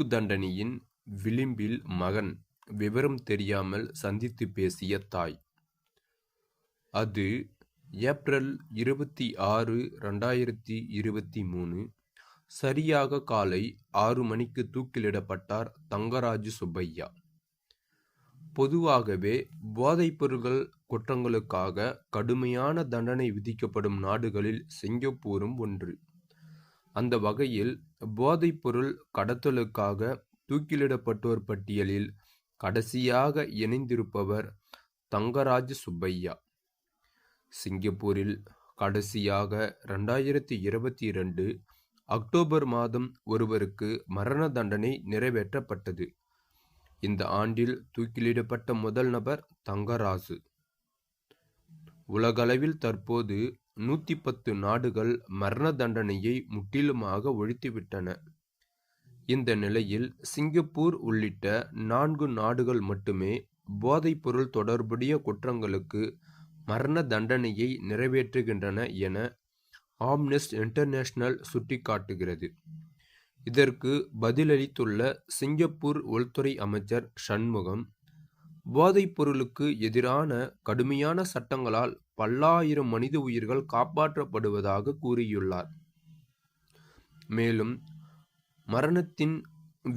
தூக்கு தண்டனையின் விளிம்பில் மகன் விவரம் தெரியாமல் சந்தித்து பேசிய தாய். அது ஏப்ரல் இருபத்தி ஆறு ரெண்டாயிரத்தி இருபத்தி மூணு சரியாக காலை ஆறு மணிக்கு தூக்கிலிடப்பட்டார் தங்கராஜு சுப்பையா. பொதுவாகவே போதைப்பொருள்கள் குற்றங்களுக்காக கடுமையான தண்டனை விதிக்கப்படும் நாடுகளில் சிங்கப்பூரும் ஒன்று. அந்த வகையில் போதைப்பொருள் கடத்தலுக்காக தூக்கிலிடப்பட்டோர் பட்டியலில் கடைசியாக இணைந்திருப்பவர் தங்கராஜ் சுப்பையா. சிங்கப்பூரில் கடைசியாக ரெண்டாயிரத்தி இருபத்தி இரண்டு அக்டோபர் மாதம் ஒருவருக்கு மரண தண்டனை நிறைவேற்றப்பட்டது. இந்த ஆண்டில் தூக்கிலிடப்பட்ட முதல் நபர் தங்கராசு. உலகளவில் தற்போது நூற்றி பத்து நாடுகள் மரண தண்டனையை முற்றிலுமாக ஒழித்துவிட்டன. இந்த நிலையில் சிங்கப்பூர் உள்ளிட்ட நான்கு நாடுகள் மட்டுமே போதைப்பொருள் தொடர்புடைய குற்றங்களுக்கு மரண தண்டனையை நிறைவேற்றுகின்றன என ஆம்னெஸ்ட் இன்டர்நேஷனல் சுட்டிக்காட்டுகிறது. இதற்கு பதிலளித்துள்ள சிங்கப்பூர் உள்துறை அமைச்சர் சண்முகம் போதைப் பொருளுக்கு எதிரான கடுமையான சட்டங்களால் பல்லாயிரம் மனித உயிர்கள் காப்பாற்றப்படுவதாக கூறியுள்ளார். மேலும் மரணத்தின்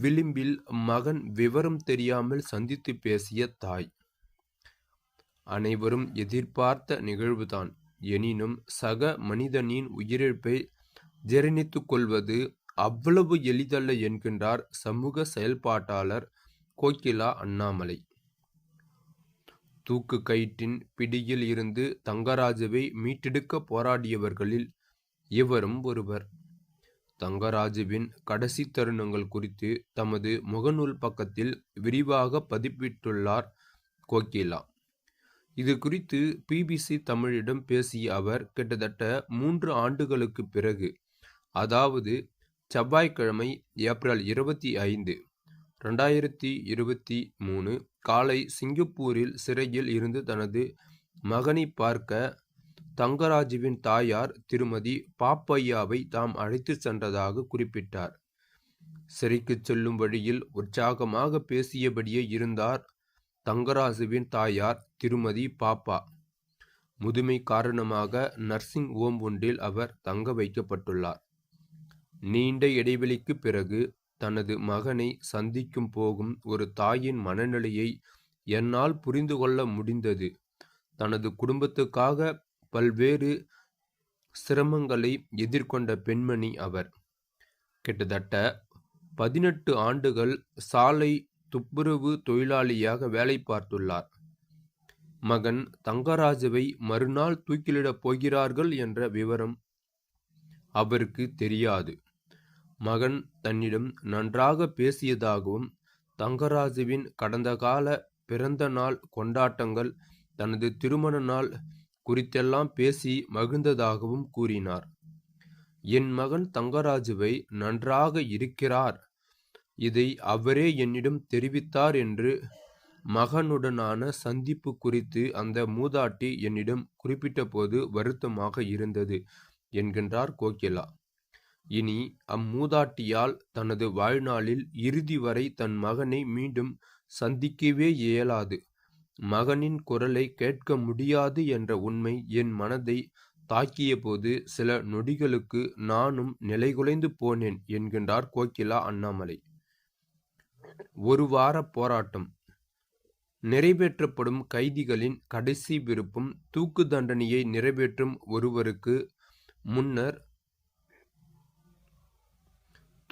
விளிம்பில் மகன் விவரம் தெரியாமல் சந்தித்து பேசிய தாய். அனைவரும் எதிர்பார்த்த நிகழ்வுதான். எனினும் சக மனிதனின் உயிரிழப்பை ஜீரணித்துக் கொள்வது அவ்வளவு எளிதல்ல என்கின்றார் சமூக செயல்பாட்டாளர் கோகிலா அண்ணாமலை. தூக்கு கயிற்றின் பிடியில் இருந்து தங்கராஜுவை மீட்டெடுக்க போராடியவர்களில் இவரும் ஒருவர். தங்கராஜுவின் கடைசி தருணங்கள் குறித்து தமது முகநூல் பக்கத்தில் விரிவாக பதிப்பிட்டுள்ளார் கோகிலா. இது குறித்து பிபிசி தமிழிடம் பேசிய அவர் கிட்டத்தட்ட மூன்று ஆண்டுகளுக்கு பிறகு அதாவது செவ்வாய்க்கிழமை ஏப்ரல் இருபத்தி ஐந்து ரெண்டாயிரத்தி இருபத்தி மூணு காலை சிங்கப்பூரில் சிறையில் இருந்து தனது மகனை பார்க்க தங்கராஜுவின் தாயார் திருமதி பாப்பையாவை தாம் அழைத்து சென்றதாக குறிப்பிட்டார். சிறைக்கு செல்லும் வழியில் உற்சாகமாக பேசியபடியே இருந்தார் தங்கராஜுவின் தாயார் திருமதி பாப்பா. முதுமை காரணமாக நர்சிங் ஓம் ஒன்றில் அவர் தங்க வைக்கப்பட்டுள்ளார். நீண்ட இடைவெளிக்கு பிறகு தனது மகனை சந்திக்கும் போகும் ஒரு தாயின் மனநிலையை என்னால் புரிந்து கொள்ள முடிந்தது. தனது குடும்பத்துக்காக பல்வேறு சிரமங்களை எதிர்கொண்ட பெண்மணி அவர். கிட்டத்தட்ட பதினெட்டு ஆண்டுகள் சாலை துப்புரவு தொழிலாளியாக வேலை பார்த்துள்ளார். மகன் தங்கராஜுவை மறுநாள் தூக்கிலிடப் போகிறார்கள் என்ற விவரம் அவருக்கு தெரியாது. மகன் தன்னிடம் நன்றாக பேசியதாகவும் தங்கராஜுவின் கடந்த கால பிறந்த நாள் கொண்டாட்டங்கள் தனது திருமண நாள் குறித்தெல்லாம் பேசி மகிழ்ந்ததாகவும் கூறினார். என் மகன் தங்கராஜுவை நன்றாக இருக்கிறார். இதை அவரே என்னிடம் தெரிவித்தார் என்று மகனுடனான சந்திப்பு குறித்து அந்த மூதாட்டி என்னிடம் குறிப்பிட்டபோது வருத்தமாக இருந்தது என்கின்றார் கோகிலா. இனி அம்மூதாட்டியால் தனது வாழ்நாளில் இறுதி வரை தன் மகனை மீண்டும் சந்திக்கவே இயலாது. மகனின் குரலை கேட்க முடியாது என்ற உண்மை என் மனதை தாக்கியபோது சில நொடிகளுக்கு நானும் நிலைகுலைந்து போனேன் என்கின்றார் கோகிலா அண்ணாமலை. ஒரு வார போராட்டம். நிறைவேற்றப்படும் கைதிகளின் கடைசி விருப்பம் தூக்கு தண்டனையை நிறைவேற்றும் ஒருவருக்கு முன்னர்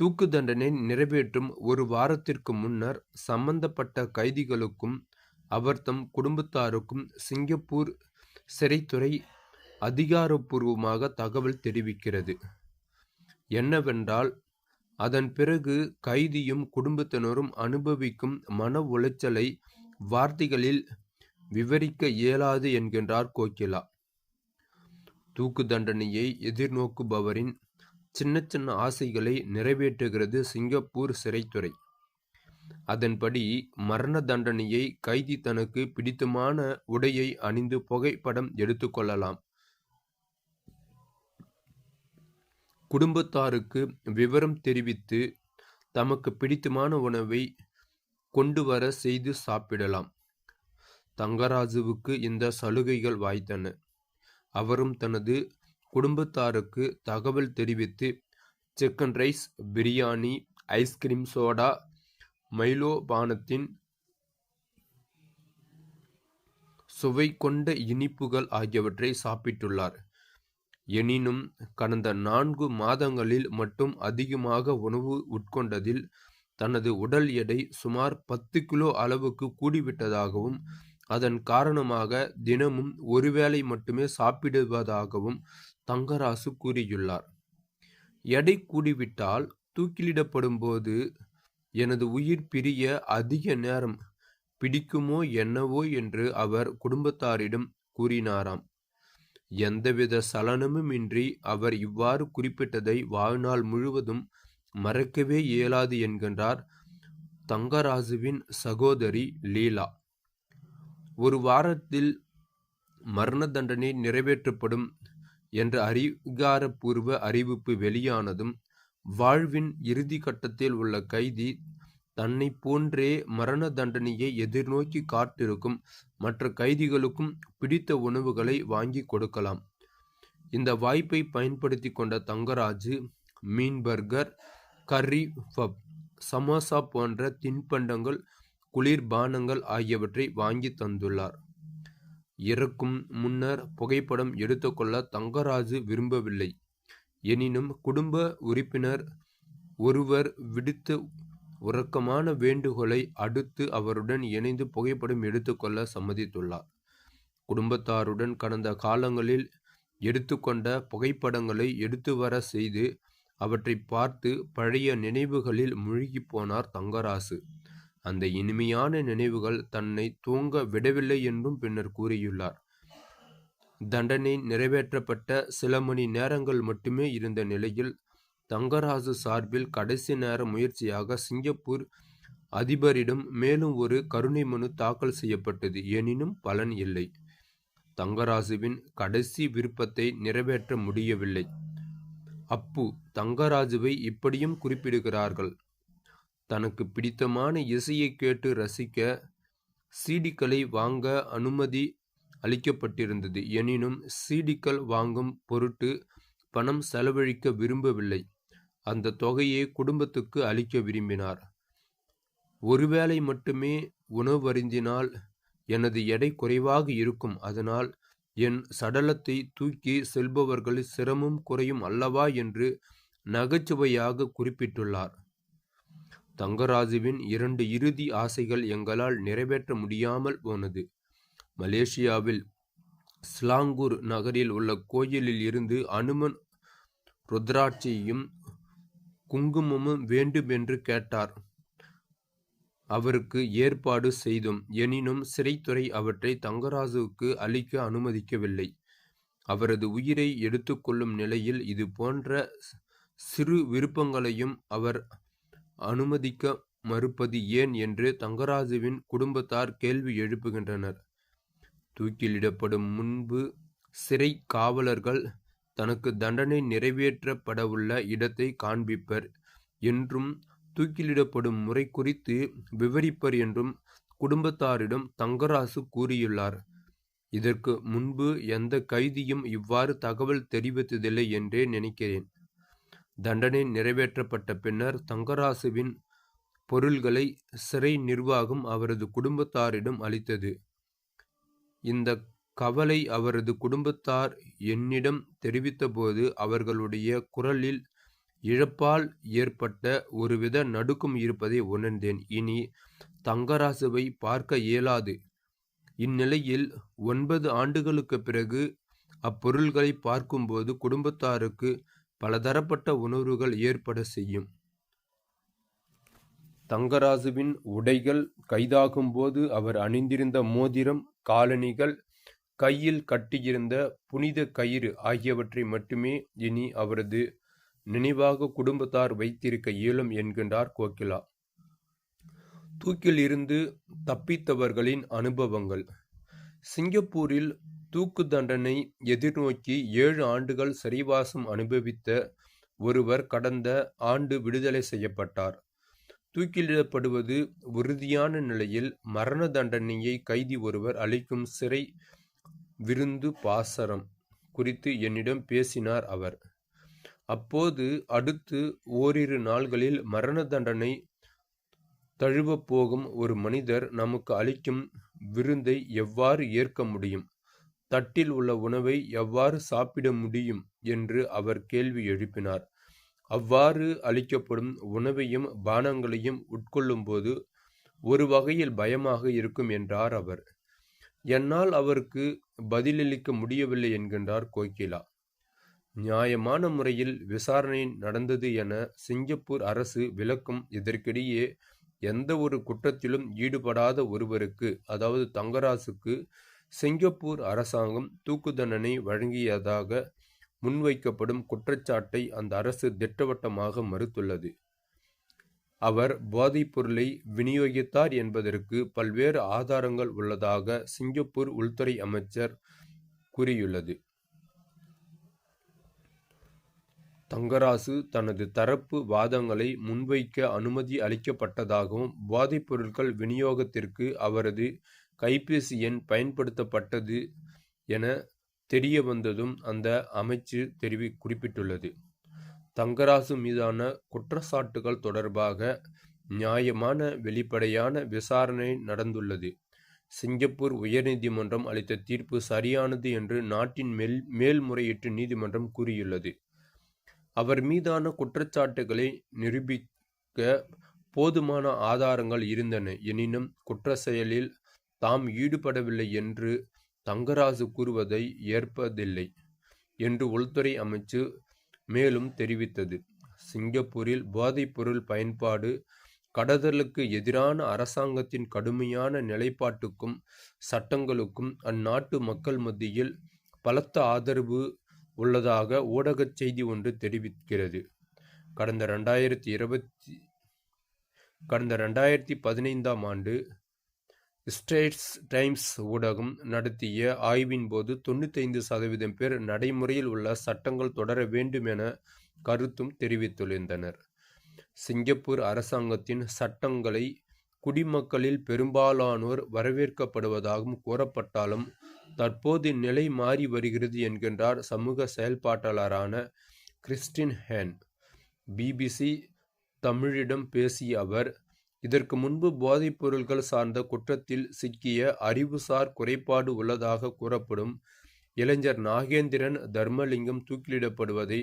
தூக்கு தண்டனை நிறைவேற்றும் ஒரு வாரத்திற்கு முன்னர் சம்பந்தப்பட்ட கைதிகளுக்கும் அவர்தம் குடும்பத்தாருக்கும் சிங்கப்பூர் சிறைத்துறை அதிகாரப்பூர்வமாக தகவல் தெரிவிக்கிறது. என்னவென்றால் அதன் பிறகு கைதியும் குடும்பத்தினரும் அனுபவிக்கும் மன உளைச்சலை வார்த்தைகளில் விவரிக்க இயலாது என்கின்றார் கோகிலா. தூக்கு தண்டனையை எதிர்நோக்குபவரின் சின்ன சின்ன ஆசைகளை நிறைவேற்றுகிறது சிங்கப்பூர் சிறைத்துறை. அதன்படி மரண தண்டனையை கைதி தனக்கு பிடித்தமான உடையை அணிந்து புகைப்படம் எடுத்துக்கொள்ளலாம் குடும்பத்தாருக்கு விவரம் தெரிவித்து தமக்கு பிடித்தமான உணவை கொண்டு வர செய்து சாப்பிடலாம். தங்கராஜுவுக்கு இந்த சலுகைகள் வாய்த்தன. அவரும் தனது குடும்பத்தாருக்கு தகவல் தெரிவித்து chicken rice biryani ice cream soda Milo பானத்தின் சுவை கொண்ட இனிப்புகள் ஆகியவற்றை சாப்பிட்டுள்ளார். எனினும் கடந்த நான்கு மாதங்களில் மட்டும் அதிகமாக உணவு உட்கொண்டதில் தனது உடல் எடை சுமார் பத்து கிலோ அளவுக்கு கூடிவிட்டதாகவும் அதன் காரணமாக தினமும் ஒருவேளை மட்டுமே சாப்பிடுவதாகவும் தங்கராசு கூறியுள்ளார். எடை கூடிவிட்டால் தூக்கிலிடப்படும் போது எனது உயிர் பிரிய அதிக நேரம் பிடிக்குமோ என்னவோ என்று அவர் குடும்பத்தாரிடம் கூறினாராம். எந்தவித சலனமுமின்றி அவர் இவ்வாறு குறிப்பிட்டதை வாழ்நாள் முழுவதும் மறக்கவே இயலாது என்கின்றார் தங்கராசுவின் சகோதரி லீலா. ஒரு வாரத்தில் மரண தண்டனை நிறைவேற்றப்படும் என்ற அதிகாரப்பூர்வ அறிவிப்பு வெளியானதும் வாழ்வின் இறுதி கட்டத்தில் உள்ள கைதி தன்னை போன்றே மரண தண்டனையை எதிர்நோக்கி காத்திருக்கும் மற்ற கைதிகளுக்கும் பிடித்த உணவுகளை வாங்கி கொடுக்கலாம். இந்த வாய்ப்பை பயன்படுத்தி கொண்ட தங்கராஜு மீன் பர்கர் கர்ரி பப் சமோசா போன்ற தின்பண்டங்கள் குளிர்பானங்கள் ஆகியவற்றை வாங்கி தந்துள்ளார். இறக்கும் முன்னர் புகைப்படம் எடுத்துக்கொள்ள தங்கராஜு விரும்பவில்லை. எனினும் குடும்ப உறுப்பினர் ஒருவர் விடுத்த உறக்கமான வேண்டுகோளை அடுத்து அவருடன் இணைந்து புகைப்படம் எடுத்துக்கொள்ள சம்மதித்துள்ளார். குடும்பத்தாருடன் கடந்த காலங்களில் எடுத்துக்கொண்ட புகைப்படங்களை எடுத்து வர செய்து அவற்றை பார்த்து பழைய நினைவுகளில் மூழ்கி போனார் தங்கராசு அந்த இனிமையான நினைவுகள் தன்னை தூங்க விடவில்லை என்றும் பின்னர் கூறியுள்ளார். தண்டனை நிறைவேற்றப்பட்ட சில மணி நேரங்கள் மட்டுமே இருந்த நிலையில் தங்கராசு சார்பில் கடைசி நேர முயற்சியாக சிங்கப்பூர் அதிபரிடம் மேலும் ஒரு கருணை மனு தாக்கல் செய்யப்பட்டது. எனினும் பலன் இல்லை. தங்கராசுவின் கடைசி விருப்பத்தை நிறைவேற்ற முடியவில்லை. அப்பு தங்கராஜுவை இப்படியும் குறிப்பிடுகிறார்கள். தனக்கு பிடித்தமான இசையை கேட்டு ரசிக்க சீடிக்களை வாங்க அனுமதி அளிக்கப்பட்டிருந்தது. எனினும் சீடிக்கள் வாங்கும் பொருட்டு பணம் செலவழிக்க விரும்பவில்லை. அந்த தொகையை குடும்பத்துக்கு அளிக்க விரும்பினார். ஒருவேளை மட்டுமே உணவருந்தினால் எனது எடை குறைவாக இருக்கும். அதனால் என் சடலத்தை தூக்கி செல்பவர்கள் சிரமம் குறையும் அல்லவா என்று நகைச்சுவையாக குறிப்பிட்டுள்ளார். தங்கராஜுவின் இரண்டு இறுதி ஆசைகள் எங்களால் நிறைவேற்ற முடியாமல் போனது. மலேசியாவில் ஸ்லாங்கூர் நகரில் உள்ள கோயிலில் இருந்து அனுமன் ருத்ராட்சியும் குங்குமமும் வேண்டுமென்று கேட்டார். அவருக்கு ஏற்பாடு செய்தோம் எனினும் சிறைத்துறை அவற்றை தங்கராஜுவுக்கு அளிக்க அனுமதிக்கவில்லை. அவரது உயிரை எடுத்துக்கொள்ளும் நிலையில் இது போன்ற சிறு விருப்பங்களையும் அவர் அனுமதிக்க மறுப்பது ஏன் என்று தங்கராஜுவின் குடும்பத்தார் கேள்வி எழுப்புகின்றனர். தூக்கிலிடப்படும் முன்பு சிறை காவலர்கள் தனக்கு தண்டனை நிறைவேற்றப்படவுள்ள இடத்தை காண்பிப்பர் என்றும் தூக்கிலிடப்படும் முறை குறித்து விவரிப்பர் என்றும் குடும்பத்தாரிடம் தங்கராசு கூறியுள்ளார். இதற்கு முன்பு எந்த கைதியும் இவ்வாறு தகவல் தெரிவித்ததில்லை என்றே நினைக்கிறேன். தண்டனை நிறைவேற்றப்பட்ட பின்னர் தங்கராசுவின் பொருள்களை சிறை நிர்வாகம் அவரது குடும்பத்தாரிடம் அளித்தது. இந்த கவலை அவரது குடும்பத்தார் என்னிடம் தெரிவித்தபோது அவர்களுடைய குரலில் இழப்பால் ஏற்பட்ட ஒருவித நடுக்கம் இருப்பதை உணர்ந்தேன். இனி தங்கராசுவை பார்க்க இயலாது. இந்நிலையில் ஒன்பது ஆண்டுகளுக்கு பிறகு அப்பொருள்களை பார்க்கும்போது குடும்பத்தாருக்கு பலதரப்பட்ட உணர்வுகள் ஏற்பட செய்யும். தங்கராசுவின் உடைகள் கைதாகும் போது அவர் அணிந்திருந்த மோதிரம் காலணிகள் கையில் கட்டியிருந்த புனித கயிறு ஆகியவற்றை மட்டுமே இனி அவரது நினைவாக குடும்பத்தார் வைத்திருக்க இயலும் என்கின்றார் கோகிலா. தூக்கில் இருந்து தப்பித்தவர்களின் அனுபவங்கள். சிங்கப்பூரில் தூக்கு தண்டனை எதிர்நோக்கி ஏழு ஆண்டுகள் சிறைவாசம் அனுபவித்த ஒருவர் கடந்த ஆண்டு விடுதலை செய்யப்பட்டார் தூக்கிலிடப்படுவது உறுதியான நிலையில் மரண தண்டனையை கைதி ஒருவர் அளிக்கும் சிறை விருந்து பாசரம் குறித்து என்னிடம் பேசினார் அவர். அப்போது அடுத்து ஓரிரு நாள்களில் மரண தண்டனை தழுவப் போகும் ஒரு மனிதர் நமக்கு அளிக்கும் விருந்தை எவ்வாறு ஏற்க முடியும்? தட்டில் உள்ள உணவை எவ்வாறு சாப்பிட முடியும்? என்று அவர் கேள்வி எழுப்பினார். அவ்வாறு அளிக்கப்படும் உணவையும் பானங்களையும் உட்கொள்ளும்போது ஒரு வகையில் பயமாக இருக்கும் என்றார் அவர். என்னால் அவருக்கு பதிலளிக்க முடியவில்லை என்கின்றார் கோகிலா. நியாயமான முறையில் விசாரணை நடந்தது என சிங்கப்பூர் அரசு விளக்கும் இதற்கிடையே எந்த ஒரு குற்றத்திலும் ஈடுபடாத ஒருவருக்கு அதாவது தங்கராசுக்கு சிங்கப்பூர் அரசாங்கம் தூக்கு தண்டனை வழங்கியதாக முன்வைக்கப்படும் குற்றச்சாட்டை அந்த அரசு திட்டவட்டமாக மறுத்துள்ளது. அவர் போதைப்பொருளை விநியோகித்தார் என்பதற்கு பல்வேறு ஆதாரங்கள் உள்ளதாக சிங்கப்பூர் உள்துறை அமைச்சர் கூறியுள்ளது. தங்கராசு தனது தரப்பு வாதங்களை முன்வைக்க அனுமதி அளிக்கப்பட்டதாகவும் போதைப் பொருட்கள் விநியோகத்திற்கு அவரது கைபேசி எண் பயன்படுத்தப்பட்டது என தெரியவந்ததும் அந்த அமைச்சு தெரிவி குறிப்பிட்டுள்ளது. தங்கராசு மீதான குற்றச்சாட்டுகள் தொடர்பாக நியாயமான வெளிப்படையான விசாரணை நடந்துள்ளது. சிங்கப்பூர் உயர்நீதிமன்றம் அளித்த தீர்ப்பு சரியானது என்று நாட்டின் மேல் மேல்முறையீட்டு நீதிமன்றம் கூறியுள்ளது. அவர் மீதான குற்றச்சாட்டுகளை நிரூபிக்க போதுமான ஆதாரங்கள் இருந்தன எனினும் குற்ற செயலில் தாம் ஈடுபடவில்லை என்று தங்கராசு கூறுவதை ஏற்பதில்லை என்று உள்துறை அமைச்சு மேலும் தெரிவித்தது. சிங்கப்பூரில் போதைப்பொருள் பயன்பாடு கடதலுக்கு எதிரான அரசாங்கத்தின் கடுமையான நிலைப்பாட்டுக்கும் சட்டங்களுக்கும் அந்நாட்டு மக்கள் மத்தியில் பலத்த ஆதரவு உள்ளதாக ஊடகச் செய்தி ஒன்று தெரிவிக்கிறது. கடந்த ரெண்டாயிரத்தி இருபத்தி கடந்த ரெண்டாயிரத்தி பதினைந்தாம் ஆண்டு ஸ்டேட்ஸ் டைம்ஸ் ஊடகம் நடத்திய ஆய்வின்போது தொண்ணூத்தைந்து சதவீதம் பேர் நடைமுறையில் உள்ள சட்டங்கள் தொடர வேண்டும் என கருத்தும் தெரிவித்துள்ளனர். சிங்கப்பூர் அரசாங்கத்தின் சட்டங்களை குடிமக்களில் பெரும்பாலானோர் வரவேற்கப்படுவதாகவும் கூறப்பட்டாலும் தற்போது நிலை மாறி வருகிறது என்கின்றார் சமூக செயல்பாட்டாளரான கிறிஸ்டின் ஹேன். பிபிசி தமிழிடம் பேசிய அவர் இதற்கு முன்பு போதைப் பொருள்கள் சார்ந்த குற்றத்தில் சிக்கிய அறிவுசார் குறைபாடு உள்ளதாக கூறப்படும் இளைஞர் நாகேந்திரன் தர்மலிங்கம் தூக்கிலிடப்படுவதை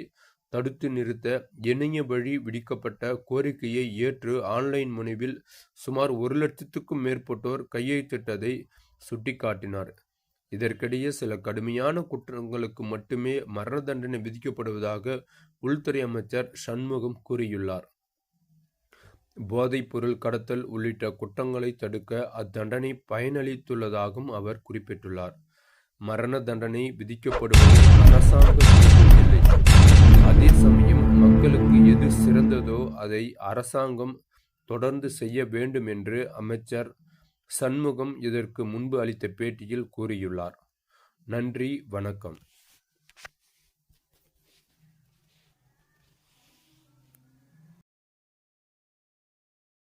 தடுத்து நிறுத்த இணைய வழி விடுக்கப்பட்ட கோரிக்கையை ஏற்று ஆன்லைன் முனைவில் சுமார் ஒரு லட்சத்துக்கும் மேற்பட்டோர் கையெழுத்திட்டதை சுட்டிக்காட்டினார். இதற்கிடையே சில கடுமையான குற்றங்களுக்கு மட்டுமே மரண தண்டனை விதிக்கப்படுவதாக உள்துறை அமைச்சர் சண்முகம் கூறியுள்ளார். போதைப்பொருள் கடத்தல் உள்ளிட்ட குற்றங்களை தடுக்க அத்தண்டனை பயனளித்துள்ளதாகவும் அவர் குறிப்பிட்டுள்ளார். மரண தண்டனை விதிக்கப்படுவது அரசாங்கம் இல்லை. அதே சமயம் மக்களுக்கு எது சிறந்ததோ அதை அரசாங்கம் தொடர்ந்து செய்ய வேண்டும் என்று அமைச்சர் சண்முகம் இதற்கு முன்பு அளித்த பேட்டியில் கூறியுள்ளார். நன்றி வணக்கம்.